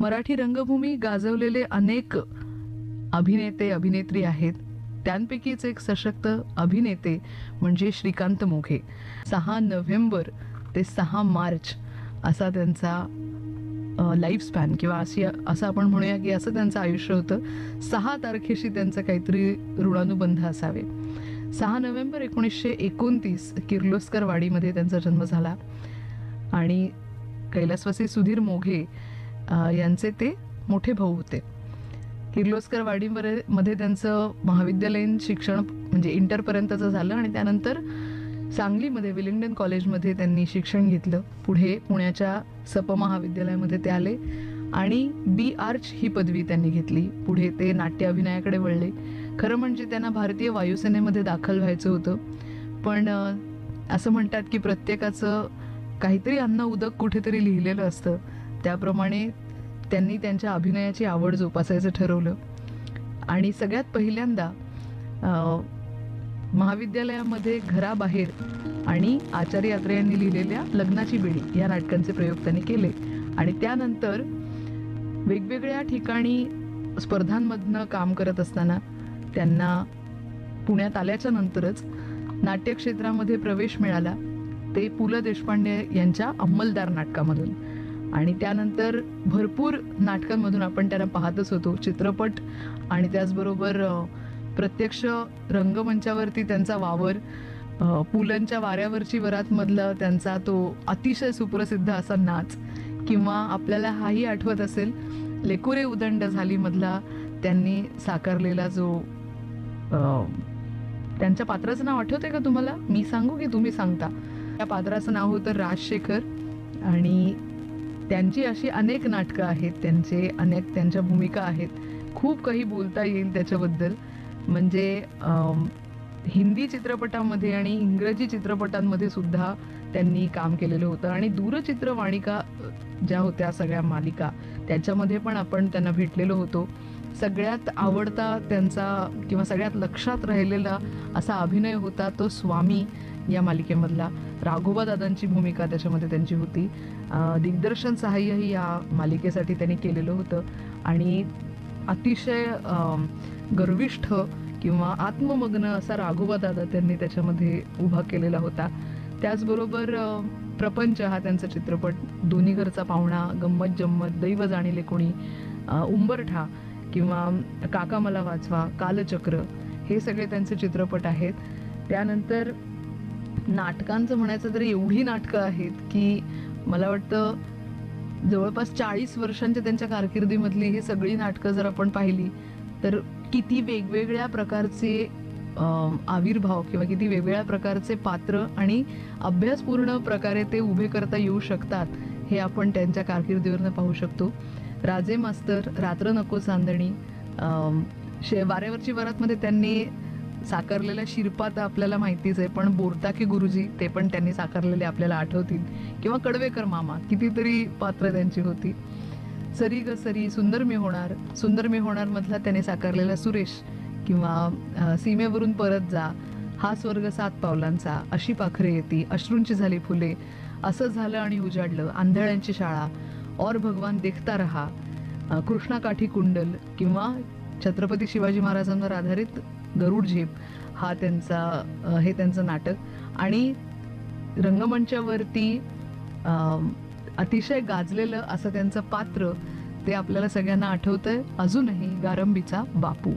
मराठी रंगभूमी गाजवलेले अनेक अभिनेते अभिनेत्री आहेत. त्यांपैकीच एक सशक्त अभिनेते म्हणजे श्रीकांत मोघे. सहा नोव्हेंबर ते सहा मार्च असा त्यांचा लाईफ स्पॅन किंवा अशी असं आपण म्हणूया की असं त्यांचं आयुष्य होतं. सहा तारखेशी त्यांचं काहीतरी ऋणानुबंध असावे. सहा नोव्हेंबर एकोणीसशे एकोणतीस किर्लोस्कर वाडीमध्ये त्यांचा जन्म झाला. आणि कैलासवासी सुधीर मोघे यांचे ते मोठे भाऊ होते. किर्लोस्कर वाडीमध्ये मध्ये त्यांचं महाविद्यालयीन शिक्षण म्हणजे इंटरपर्यंतचं झालं आणि त्यानंतर सांगलीमध्ये विलिंग्डन कॉलेजमध्ये त्यांनी शिक्षण घेतलं. पुढे पुण्याच्या सप महाविद्यालयामध्ये ते आले आणि बी आर्च ही पदवी त्यांनी घेतली. पुढे ते नाट्य अभिनयाकडे वळले. खरं म्हणजे त्यांना भारतीय वायुसेनेमध्ये दाखल व्हायचं होतं. पण असं म्हणतात की प्रत्येकाचं काहीतरी अन्न उदक कुठेतरी लिहिलेलं असतं. त्याप्रमाणे त्यांनी त्यांच्या अभिनयाची आवड जोपासायचं ठरवलं. आणि सगळ्यात पहिल्यांदा महाविद्यालयामध्ये घराबाहेर आणि आचार्य यात्रे यांनी लिहिलेल्या लग्नाची बेडी या नाटकांचे प्रयोग त्यांनी केले. आणि त्यानंतर वेगवेगळ्या ठिकाणी स्पर्धांमधनं काम करत असताना त्यांना पुण्यात आल्याच्या नंतरच नाट्यक्षेत्रामध्ये प्रवेश मिळाला. ते पु ल देशपांडे यांच्या अंमलदार नाटकामधून. आणि त्यानंतर भरपूर नाटकांमधून आपण त्यांना पाहतच होतो चित्रपट आणि त्याचबरोबर प्रत्यक्ष रंगमंचावरती त्यांचा वावर अ, पुलंच्या वाऱ्यावरची वरातमधला त्यांचा तो अतिशय सुप्रसिद्ध असा नाच किंवा आपल्याला हाही आठवत असेल लेकुरे उदंड झाली मधला त्यांनी साकारलेला जो त्यांच्या पात्राचं नाव आठवतंय का तुम्हाला? मी सांगू की तुम्ही सांगता? त्या पात्राचं नाव होतं राजशेखर आणि त्यांची अशी अनेक नाटकं आहेत त्यांचे अनेक त्यांच्या भूमिका आहेत. खूप काही बोलता येईल त्याच्याबद्दल. म्हणजे हिंदी चित्रपटामध्ये आणि इंग्रजी चित्रपटांमध्ये सुद्धा त्यांनी काम केलेलं होतं. आणि दूरचित्रवाणिका ज्या होत्या सगळ्या मालिका त्याच्यामध्ये पण आपण त्यांना भेटलेलो होतो. सगळ्यात आवडता त्यांचा किंवा सगळ्यात लक्षात राहिलेला असा अभिनय होता तो स्वामी या मालिकेमधला. राघोबा दादांची भूमिका त्याच्यामध्ये त्यांची होती. दिग्दर्शन सहाय्यही या मालिकेसाठी त्यांनी केलेलं होतं. आणि अतिशय गर्विष्ठ किंवा आत्ममग्न असा राघोबा दादा त्यांनी त्याच्यामध्ये उभा केलेला होता. त्याचबरोबर प्रपंच हा त्यांचा चित्रपट दोन्ही घरचा पाहुणा गंमत जम्मत दैव जाणीले कोणी उंबरठा किंवा काका मला वाचवा कालचक्र हे सगळे त्यांचे चित्रपट आहेत. त्यानंतर नाटकांचं म्हणायचं तर एवढी नाटकं आहेत की मला वाटतं जवळपास चाळीस वर्षांच्या त्यांच्या कारकिर्दीमधली ही सगळी नाटकं जर आपण पाहिली तर किती वेगवेगळ्या प्रकारचे आविर्भाव किंवा किती वेगवेगळ्या प्रकारचे पात्र आणि अभ्यासपूर्ण प्रकारे ते उभे करता येऊ शकतात हे आपण त्यांच्या कारकिर्दीवरनं पाहू शकतो. राजे मास्तर रात्र नको चांदणी शे वाऱ्यावरची वरातमध्ये त्यांनी साकारलेला शिरपा तर आपल्याला माहितीच आहे पण बोरटाके गुरुजी ते पण त्यांनी साकारलेले आपल्याला आठवतील. किंवा कडवेकर मामा कितीतरी पात्र त्यांची होती. सरी ग सरी सुंदर मी होणार सुंदर मी होणार मधला त्याने साकारलेला सुरेश किंवा सीमेवरून परत जा हा स्वर्ग सात पावलांचा अशी पाखरे येती अश्रूंची झाली फुले असं झालं आणि उजाडलं आंधळ्यांची शाळा और भगवान देखता रहा कृष्णाकाठी कुंडल किंवा छत्रपती शिवाजी महाराजांवर आधारित गरुड झेप हा त्यांचा हे त्यांचं नाटक. आणि रंगमंचावरती अतिशय गाजलेलं असं त्यांचं पात्र ते आपल्याला सगळ्यांना आठवतंय. अजूनही गारंबीचा बापू.